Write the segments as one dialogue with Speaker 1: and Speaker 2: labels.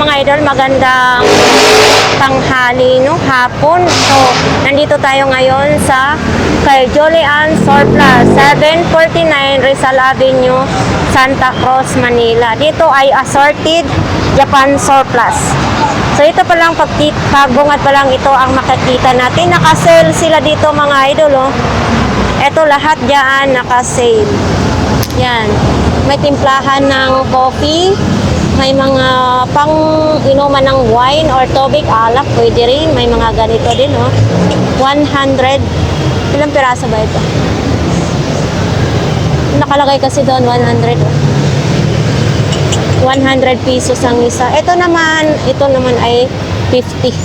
Speaker 1: Mga idol, magandang tanghali, no? Hapon. So, nandito tayo ngayon sa kay Jolian Surplus, 749 Rizal Avenue, Santa Cruz, Manila. Dito ay assorted Japan Surplus. So ito pa lang pag pagbungat pa lang ito ang makikita natin. Naka-sale sila dito mga idol, oh. Ito lahat diyan naka-sale. Yan. May timplahan ng coffee. May mga pang inuman ng wine or tubig, alak, pwede rin. May mga ganito din, oh. 100. Ilang piraso ba ito? Nakalagay kasi doon, 100. oh. 100 pesos ang isa. Ito naman, ito naman ay 50.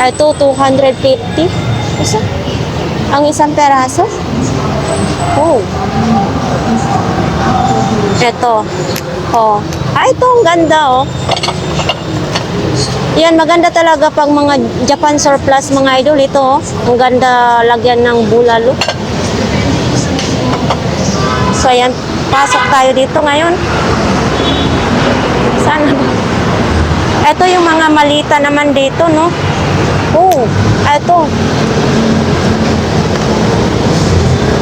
Speaker 1: Ay, ito, 250. Isa? Ang isang peraso? Oh. Ito. Oh. Ah, ito ang ganda, oh. Yan, maganda talaga pag mga Japan surplus mga idol. Ito, oh. Ang ganda lagyan ng bulalo. So, ayan. Pasok tayo dito ngayon. Sana? Ito yung mga malita naman dito, no? Oh, ito.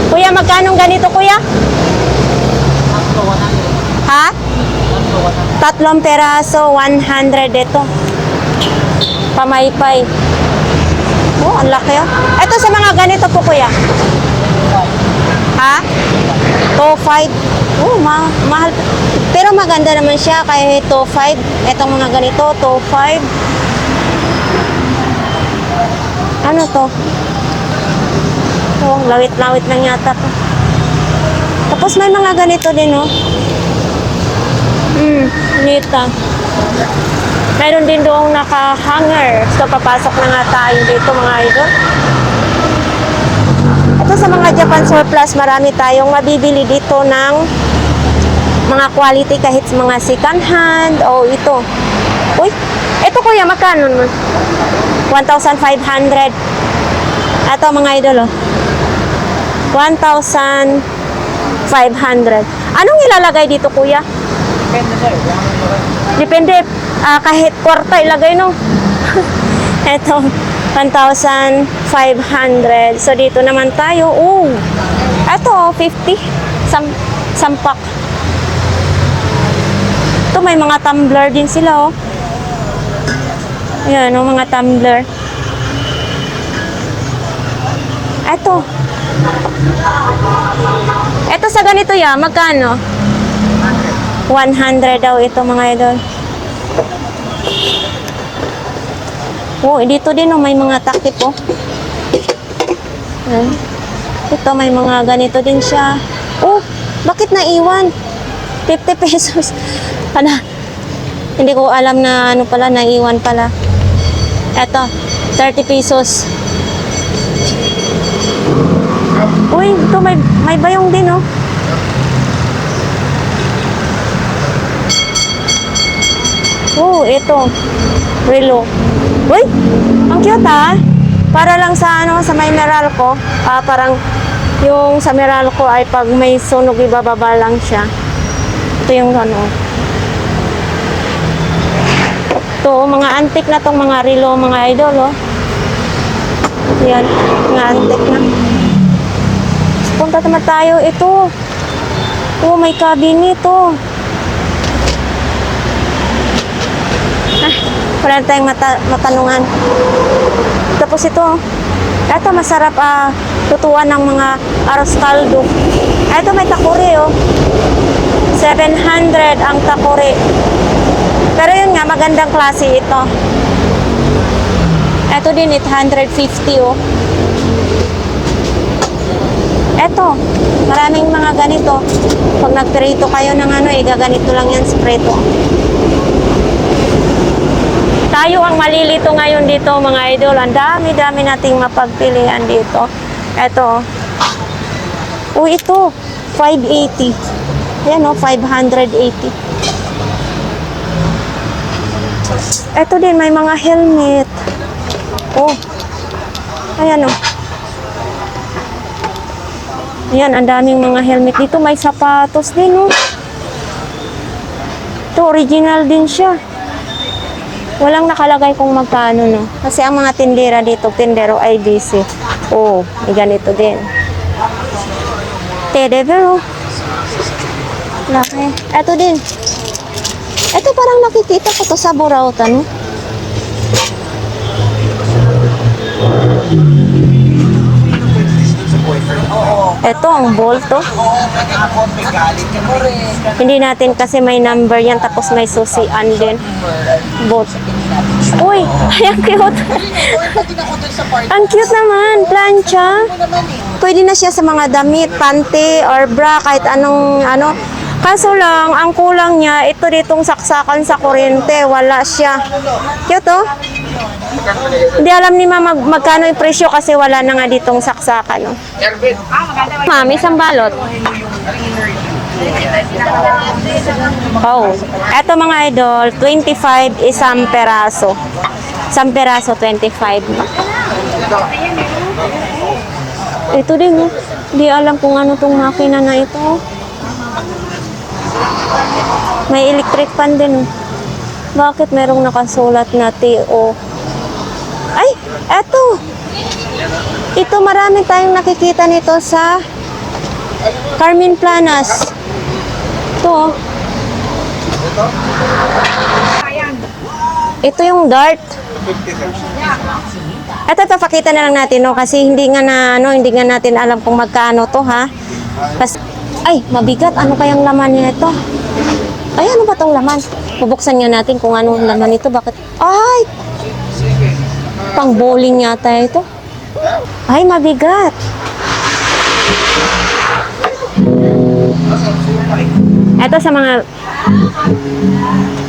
Speaker 1: Kuya, magkano ganito, kuya? Ha? Tatlong peraso, 100 ito. Pamaypay. Oh, ang laki ah. Ito sa mga ganito po, kuya. Ha? 2.5. Oh, ma mahal. Pero maganda naman siya kahit 2.5. Itong mga ganito, 2.5. Ano to? Oh, lawit-lawit lang yata to. Tapos may mga ganito din, oh. Hmm, nita. Meron din doong naka-hanger. So, papasok na nga tayo dito, mga idol. Ito sa mga Japan surplus, marami tayong mabibili dito ng mga quality kahit mga second hand o ito. Uy, ito kuya, magkano naman? 1,500. Ito mga idol, oh. 1,500. Anong ilalagay dito, kuya? Depende. ah, kahit kwarta ilagay, no? Ito, 1,500. So, dito naman tayo. Oh, ito, 50. Sam sampak. Ito, may mga tumbler din sila, oh. Ayan, oh, mga tumbler. Ito. Ito sa ganito ya, magkano? 100 daw ito mga idol. Oh, dito din oh, may mga takip oh. Ayan. Ito may mga ganito din siya. Oh, bakit naiwan? 50 pesos. Ano? Hindi ko alam na ano pala, naiwan pala. Ito, 30 pesos. Uy, ito may, may bayong din oh. Oh, ito. Relo. Uy, ang cute ah. Para lang sa ano, sa may meral ko. Ah, parang yung sa meral ko ay pag may sunog ibababa lang siya. Ito yung ano. Ito, mga antik na tong mga relo, mga idol, oh. Yan, mga antik na. Punta naman tayo. Ito. Oh, may cabinet ito. Ah, wala tayong mata matanungan. Tapos ito. Ito, masarap ah, tutuan ng mga aros caldo. Ito, may takuri oh. 700 ang takuri. Pero yun nga, magandang klase ito. Ito din, 850 oh. Eto, maraming mga ganito. Pag nagprito kayo ng ano, eh, gaganito lang yan sa preto. Tayo ang malilito ngayon dito, mga idol. Ang dami-dami nating mapagpilian dito. Eto. Oh, ito. 580. Yan oh, 580. Eto din, may mga helmet. Oh. Ayan oh. Ayan, ang daming mga helmet dito. May sapatos din, oh. Ito, original din siya. Walang nakalagay kung magkano, no? Kasi ang mga tindera dito, tindero ay busy. Oo, oh, ganito din. Bear, oh. Laki. Ito din. Ito parang nakikita ko to sa Burautan, no? Ito ang bolt, oh. Hindi natin kasi may number yan tapos may susian din. Bolt. Uy, ay ang cute. ang cute naman, plancha. Pwede na siya sa mga damit, panty, or bra, kahit anong ano. Kaso lang, ang kulang niya, ito ditong saksakan sa kuryente, wala siya. Cute oh. Hindi alam ni mama mag- magkano yung presyo kasi wala na nga ditong saksakan. Oh. Mami, isang balot. Oh. Eto mga idol, 25 isang peraso. Isang peraso, 25. Ito din, oh. Hindi alam kung ano tong makina na ito. May electric fan din, oh. Bakit merong nakasulat na TO? Ay, eto. Ito marami tayong nakikita nito sa Carmen Planas. Ito. oh. Ito yung dart. Ito, ito, pakita na lang natin, no? Kasi hindi nga na, ano, hindi nga natin alam kung magkano to, ha? Ay, mabigat. Ano kayang laman niya ito? Ay, ano ba tong laman? Bubuksan nga natin kung anong laman ito. Bakit? Ay! Pang bowling yata ito. Ay, mabigat. Ito sa mga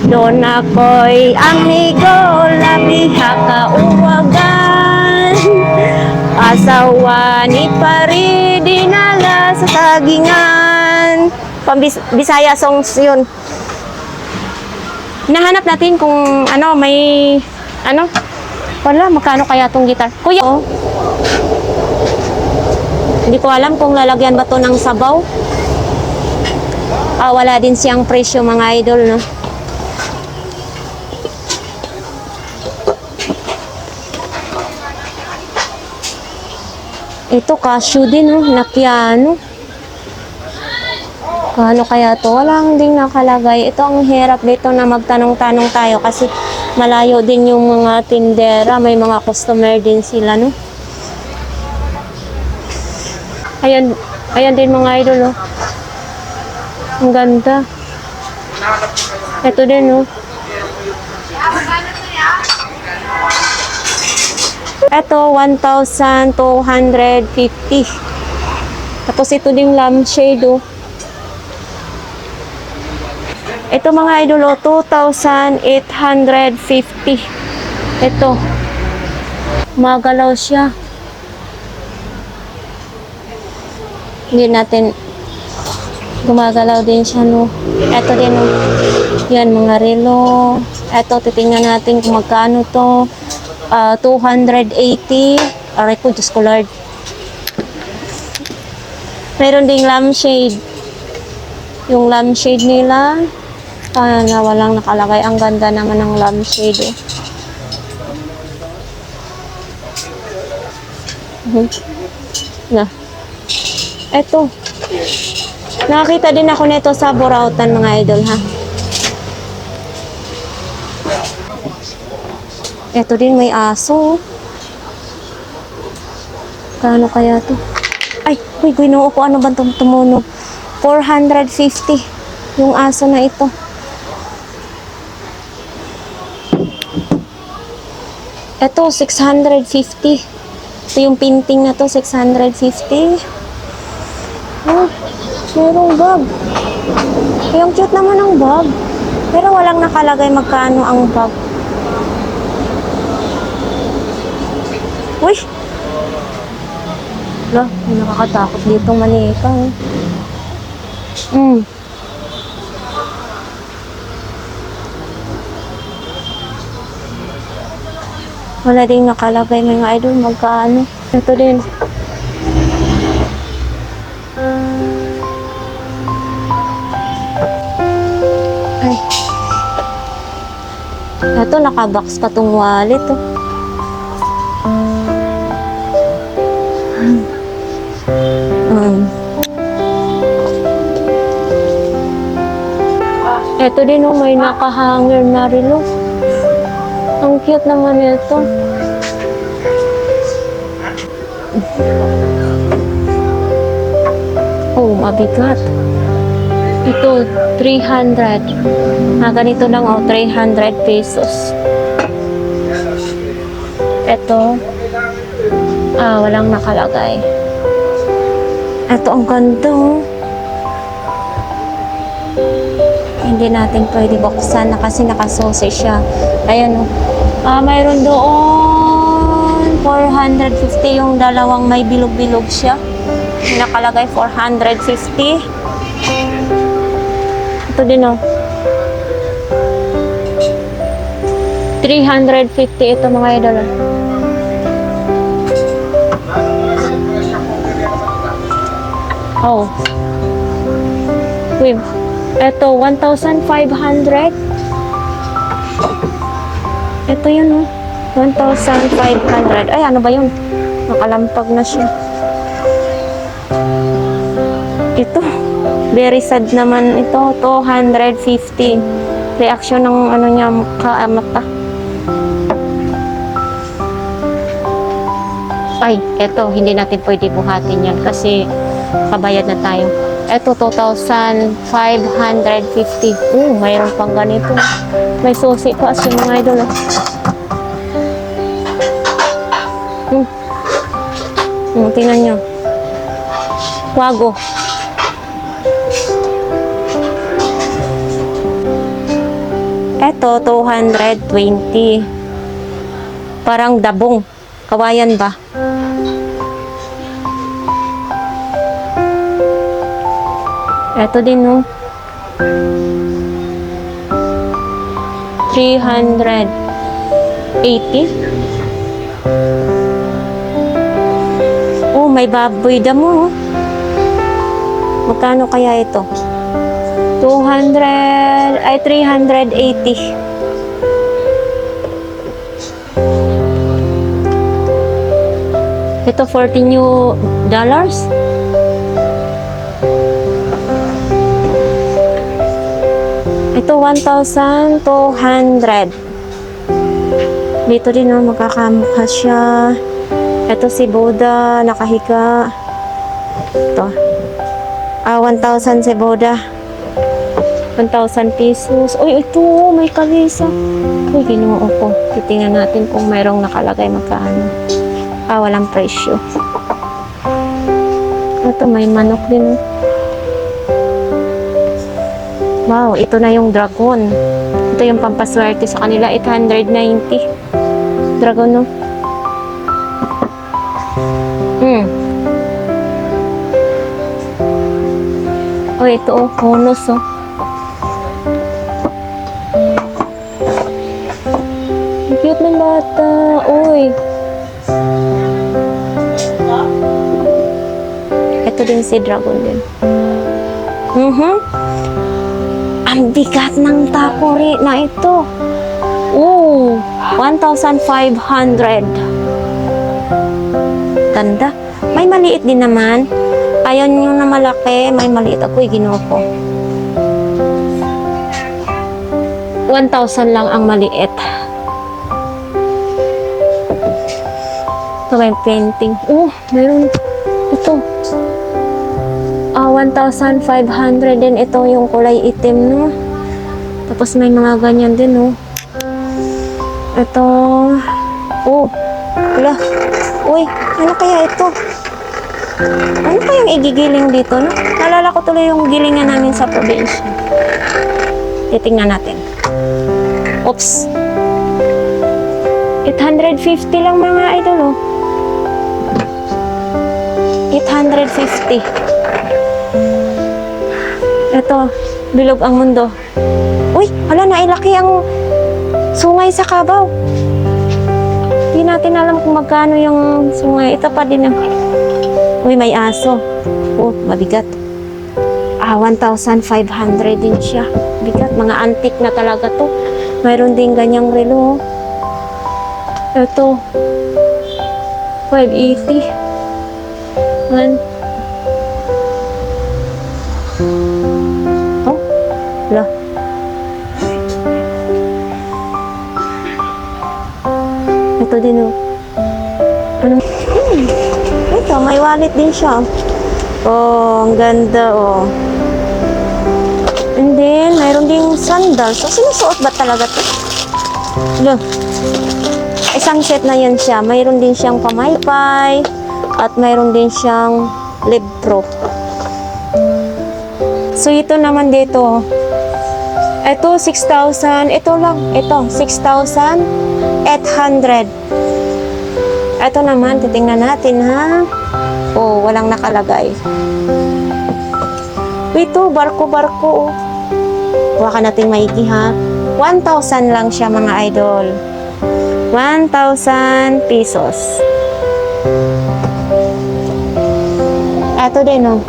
Speaker 1: doon ako'y amigo, labiha kauwagan. Asawa ni pari, dinala sa tagingan. Pambis Bisaya songs yun. Nahanap natin kung ano, may ano, wala, magkano kaya tong gitar. Kuya, oh. Hindi ko alam kung lalagyan ba to ng sabaw. Ah, wala din siyang presyo mga idol, no? Ito, cashew din, no? Na piano. Kano kaya to? Walang ding nakalagay. Ito ang hirap dito na magtanong-tanong tayo kasi malayo din yung mga tindera. May mga customer din sila, no? Ayan, ayan din mga idol, oh. Ang ganda. Ito din, oh. Ito, 1,250. Tapos ito ding lampshade, oh. Ito mga idol, oh, 2,850. Ito. Magalaw siya. Hindi natin gumagalaw din siya, no. Ito din, no. Yan, mga relo. Ito, titingnan natin kung magkano to. Ah, 280. Aray ko, Diyos ko, Lord. Meron ding lampshade. Yung lampshade nila, ah, na walang nakalagay. Ang ganda naman ng lampshade, oh. Mhm. Na. Eto. Nakakita din ako nito sa Burautan mga idol ha. Eto din may aso. Kano kaya to? Ay, uy, ginoo ko ano ba itong tumunog? 450 yung aso na ito. Ito, 650. Ito yung painting na to, 650. Oh, merong bag. Ang cute naman ng bag. Pero walang nakalagay magkano ang bag. Uy! Wala, nakakatakot dito manika. eh. Mm. Wala ding nakalagay mga idol magkano. Ito din. Ay. Ito, nakabox pa tong wallet, oh. Hmm. Ito din, oh, may nakahanger na rin, oh. Ang cute naman ito. Oh, mabigat. Ito, 300. Ah, ganito lang, oh, 300 pesos. Ito, ah, walang nakalagay. Ito, ang ganda, oh. Hindi natin pwede buksan na kasi nakasose siya. Ayan, oh. Ah, mayroon doon 450 yung dalawang may bilog-bilog siya. Nakalagay 450. Ito din, oh. 350 ito mga idol. oh. Oh. Ito, 1,500. Ito yun, oh. 1,500. Ay, ano ba yun? Nakalampag na siya. Ito. Very sad naman ito. 250. Reaction ng ano niya, mukha, ah, mata. Ay, eto, hindi natin pwede buhatin yan kasi kabayad na tayo. Eto, 2,550. Uh, mayroon pang ganito. May susi pa yung mga idol. ah. Hmm. Hmm, tingnan nyo. Wago. Eto, 220. Parang dabong. Kawayan ba? Eto din, no? 380. Oh, may baboy damo. oh. Magkano kaya ito? 200, ay 380. Ito 40 new dollars. Ito 1,200. Dito din oh, magkakamukha siya. Ito si Buddha, nakahiga. Ito. Ah, 1,000 si Buddha. 1,000 pesos. Uy, ito, oh, may kalisa. Uy, ginoo ko. Titingnan natin kung mayroong nakalagay magkano. Ah, walang presyo. Ito, may manok din. Wow, ito na yung dragon. Ito yung pampaswerte sa kanila. 890. Dragon, no? Hmm. Oh, ito, oh, bonus, oh. Cute ng bata. Uy. Ito din si Dragon din. Mhm. Ang bigat ng takori na ito. Ooh, 1,500. Ganda. May maliit din naman. Ayaw nyo na malaki. May maliit ako. Ginoo ko. 1,000 lang ang maliit. Ito may painting. Oh, mayroon. Ito. Ah, 1,500 din. Ito yung kulay itim, no? Tapos may mga ganyan din, no? Ito. Oh. Wala. Uy, ano kaya ito? Ano kayang igigiling dito, no? Nalala ko tuloy yung gilingan namin sa probinsya. Titingnan natin. Oops. 850 lang mga idol, oh. 850. Ito, bilog ang mundo. Uy, wala na, ilaki ang sungay sa kabaw. Hindi natin alam kung magkano yung sungay. Ito pa din ang... Uy, may aso. Oh, mabigat. Ah, 1,500 din siya. Bigat, mga antik na talaga to. Mayroon din ganyang relo. Ito, 580. 1, Ito din oh. Ano? Hmm. Ito, may wallet din siya. Oh, ang ganda oh. And then, mayroon ding sandals. So, sinusuot ba talaga to? Look. Isang set na yan siya. Mayroon din siyang pamaypay. At mayroon din siyang libro. So, ito naman dito. Ito, 6,000. Ito lang. Ito, 6,800. Ito naman, titingnan natin ha. Oh, walang nakalagay. Ito, barko-barko. oh. Huwag natin maigi ha. 1,000 lang siya mga idol. 1,000 pesos. Ito din oh.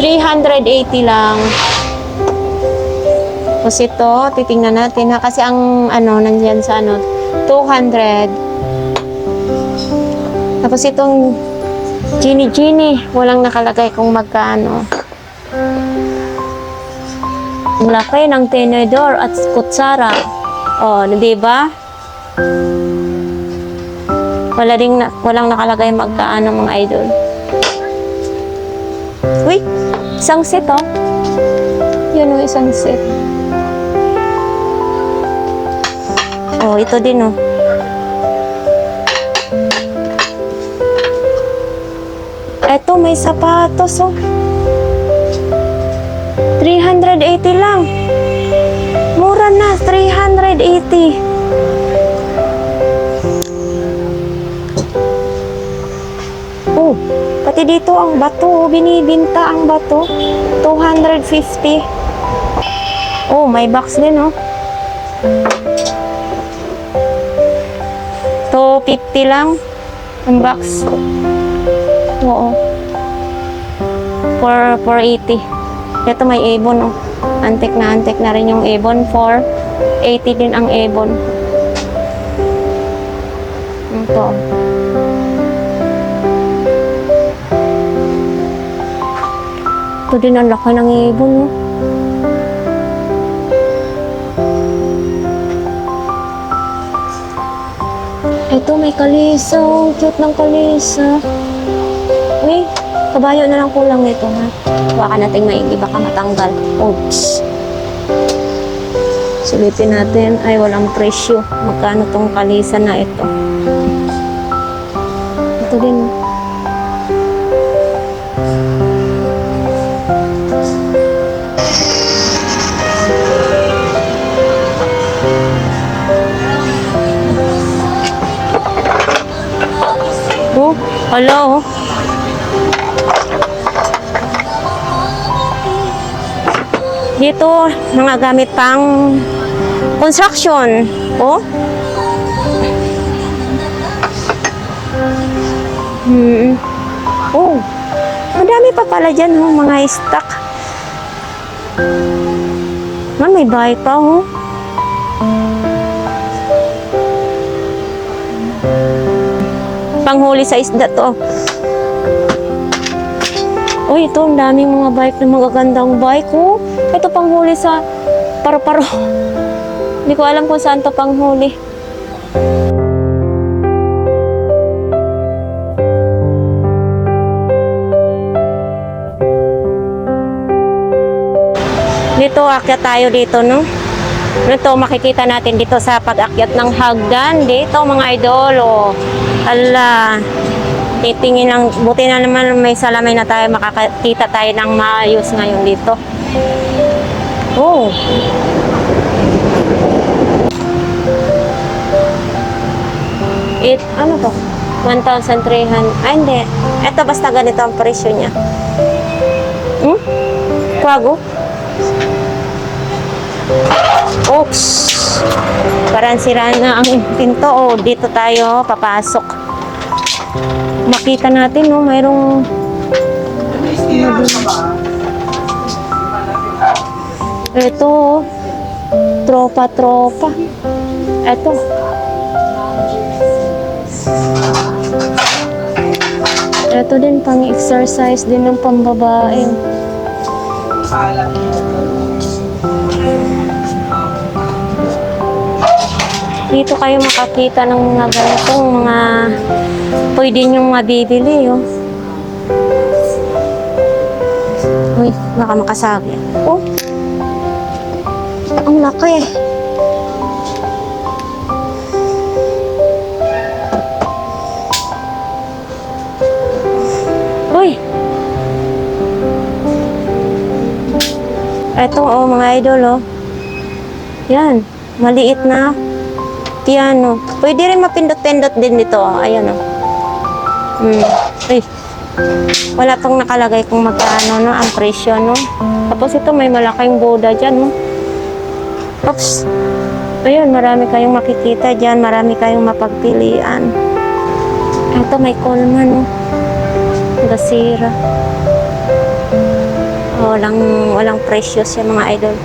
Speaker 1: 380 lang. Tapos ito, titingnan natin ha. Kasi ang ano, nandyan sa ano, 200. Tapos itong Genie Genie, walang nakalagay kung magkano. Ang laki ng tenedor at kutsara. Oh, di ba? Wala ding na, walang nakalagay magkaano mga idol. Uy, isang set oh. Yun oh, isang set. Oh, ito din oh. Eto, may sapatos, oh. 380 lang. Mura na, 380. Oh, pati dito ang bato, oh. binibinta ang bato. 250. Oh, may box din, oh. 250 lang ang box. Oo. For 480. Ito may Avon oh. Antik na antik na rin yung Avon. 480 din ang Avon. Ito. Ito din ang laki ng Avon oh. Ito may kalisa. Ang cute ng kalisa. Uy, kabayo na lang kulang nito ha. Baka nating maigi, baka matanggal. Oops. Sulitin natin. Ay, walang presyo. Magkano tong kalisa na? Ito hello. Dito, mga gamit pang construction. Oh. Hmm. Oh. Madami pa pala dyan, oh, mga stock. Man, may bahay pa, oh. Panghuli sa isda to. Uy, ito, ang daming mga bike na magagandang bike, oh. Ito panghuli sa paro-paro. Hindi ko alam kung saan to panghuli. Dito, akyat tayo dito, no? Ito, makikita natin dito sa pag-akyat ng hagdan. Dito, mga idol, oh. Ala, titingin lang, buti na naman may salamay na tayo, makakita tayo ng maayos ngayon dito. Oh. It, ano to? 1,300. Ay, hindi. Ito, basta ganito ang presyo niya. Hmm? Kwago? Oops! Parang sira na ang pinto. Oh, dito tayo papasok. Makita natin, no, mayroong ito. oh. Tropa-tropa. Eto. Eto din, pang-exercise din ng pambabae. Dito kayo makakita ng mga ganitong mga pwede nyong mabibili, oh. Uy, baka makasabi. Oh, ang laki. Uy! Eto, oh, mga idol, oh. Yan, maliit na piano. Pwede rin mapindot-pindot din dito, oh. Ayan, oh. Hmm. Uy. Wala pang nakalagay kung magkano, no, ang presyo, no. Tapos ito, may malaking boda dyan, no. Oops. Ayun, marami kayong makikita dyan. Marami kayong mapagpilian. Ito, may Coleman, no. Gasira. Walang, walang presyo siya, mga idol.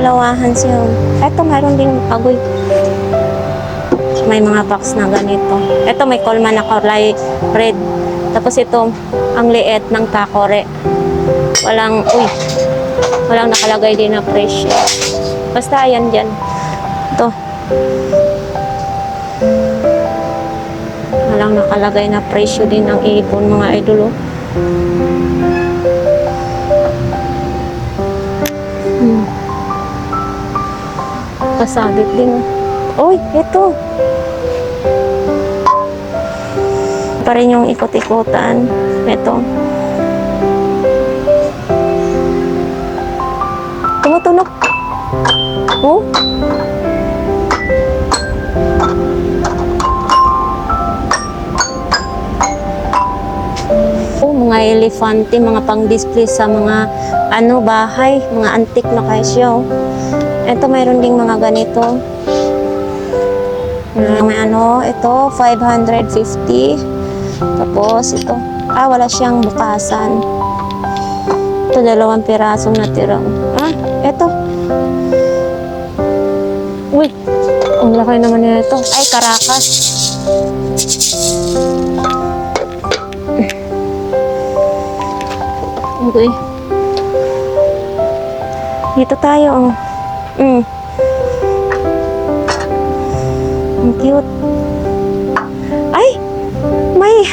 Speaker 1: Oh, dalawahan siya. oh. Ito, mayroon ding agoy. May mga box na ganito. Ito, may Coleman na kulay red. Tapos ito, ang liit ng takore. Walang, uy, walang nakalagay din na presyo. Basta ayan dyan. Ito. Walang nakalagay na presyo din ng ipon mga idol. Pasabit din. Uy, ito. Pa rin yung ikot-ikutan. Ito. Tumutunog. Oh. Oh, mga elefante, mga pang-display sa mga ano bahay, mga antik na kasyo. Ito mayroon ding mga ganito. May ano, ito 550. Tapos ito, ah wala siyang bukasan. Ito dalawang pirasong natira. Ah, ito. Uy, ang laki naman nito. Ay, Caracas. Okay. Dito tayo, oh. Mm. Ang cute. Ay! May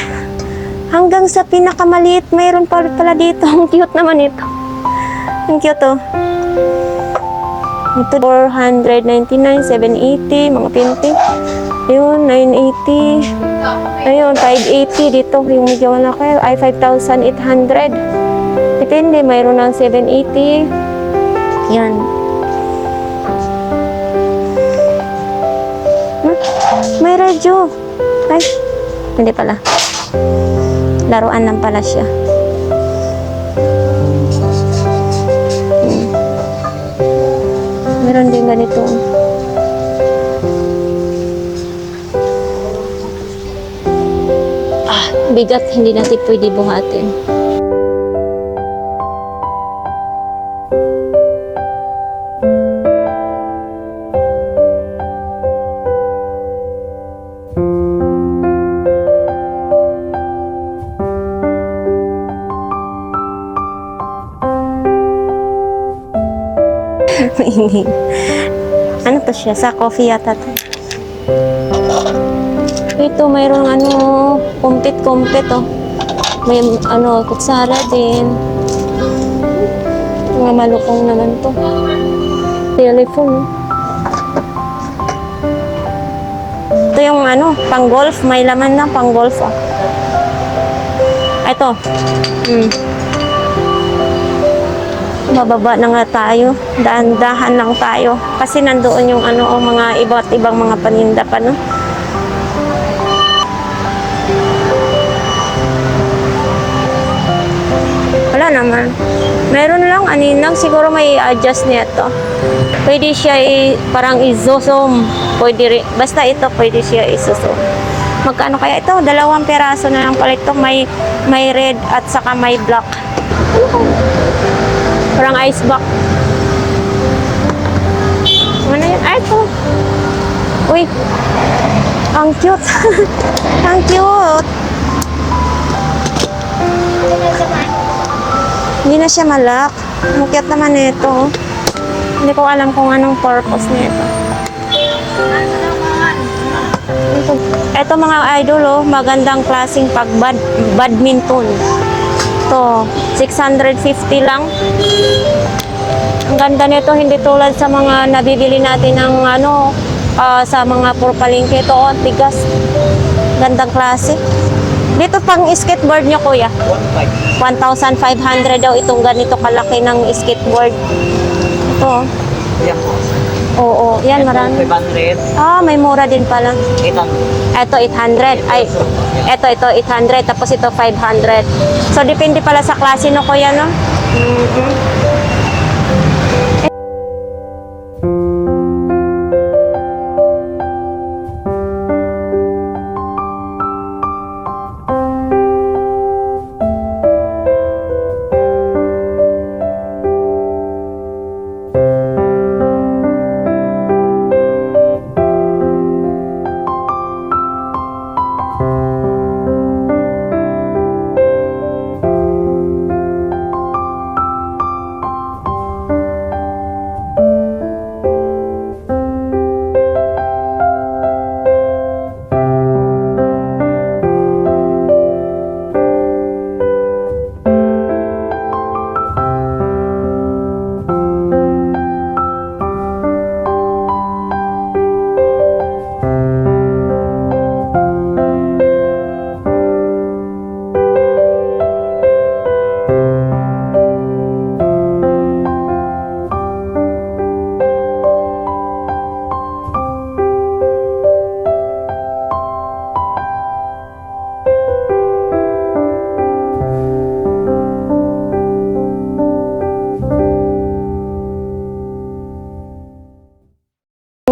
Speaker 1: hanggang sa pinakamaliit mayroon pa pala dito. Ang cute naman ito. Ang cute, oh. Ito, 499, 780, mga pinti. Ayun, 980. Ayun, 580 dito. Yung medyo malaki, ay 5,800. Depende, mayroon ng 780. Yan. May radyo. Ay, hindi pala. Laruan lang pala siya. Meron din ganito. Ah, bigat. Hindi natin pwede buhatin. Hindi. ano to siya? Sa coffee yata to. Ito, mayroong ano, kumpit-kumpit oh. May ano, kutsara din. Mga malukong naman to. Telephone. Ito yung ano, pang golf. May laman na pang golf oh. Ito. Hmm. Mababa na nga tayo. Dahan-dahan lang tayo. Kasi nandoon yung ano, o mga iba't ibang mga paninda pa, no? Wala naman. Meron lang, aninang. Siguro may adjust niya to. Pwede siya i, parang i-zoom. Pwede rin. Basta ito, pwede siya i-zoom. Magkano kaya ito? Dalawang peraso na lang pala ito. May, may red at saka may black. Ano Parang ice box. Ano yun? Ay, ito. Uy. Ang cute. Ang cute. Hindi na siya malak. Ang cute naman ito. Hindi ko alam kung anong purpose nito. Ito, ito mga idol, oh, magandang klaseng pag badminton. To 650 lang. Ang ganda nito, hindi tulad sa mga nabibili natin ng ano, ah, sa mga purpalingke ito, oh, tigas. Gandang klase. Dito pang skateboard nyo, kuya. 1,500 daw itong ganito kalaki ng skateboard. Ito. oh. Oo, yan marami.
Speaker 2: 500.
Speaker 1: Ah, may mura din pala.
Speaker 2: 800.
Speaker 1: Ito 800. Ay, ito ito 800 tapos ito 500. So depende pala sa klase no kuya no. Mhm.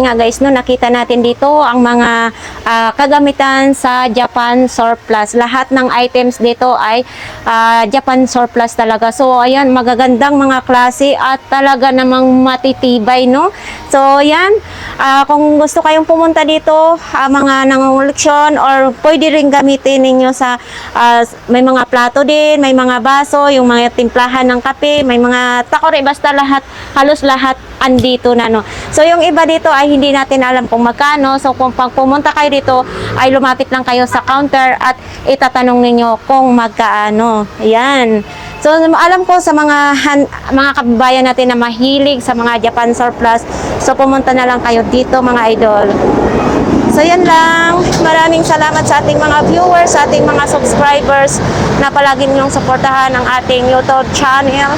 Speaker 1: Nga guys, no, nakita natin dito ang mga ah, kagamitan sa Japan Surplus. Lahat ng items dito ay ah, Japan Surplus talaga. So, ayan, magagandang mga klase at talaga namang matitibay, no? So, ayan, ah, kung gusto kayong pumunta dito, ah, mga nangunguleksyon or pwede rin gamitin ninyo sa, ah, may mga plato din, may mga baso, yung mga timplahan ng kape, may mga takore, basta lahat, halos lahat andito na no. So yung iba dito ay hindi natin alam kung magkano. So kung pag pumunta kayo dito ay lumapit lang kayo sa counter at itatanong ninyo kung magkaano. Ayan. So alam ko sa mga han- mga kababayan natin na mahilig sa mga Japan surplus. So pumunta na lang kayo dito mga idol. So yan lang. Maraming salamat sa ating mga viewers, sa ating mga subscribers na palagi ninyong suportahan ang ating YouTube channel.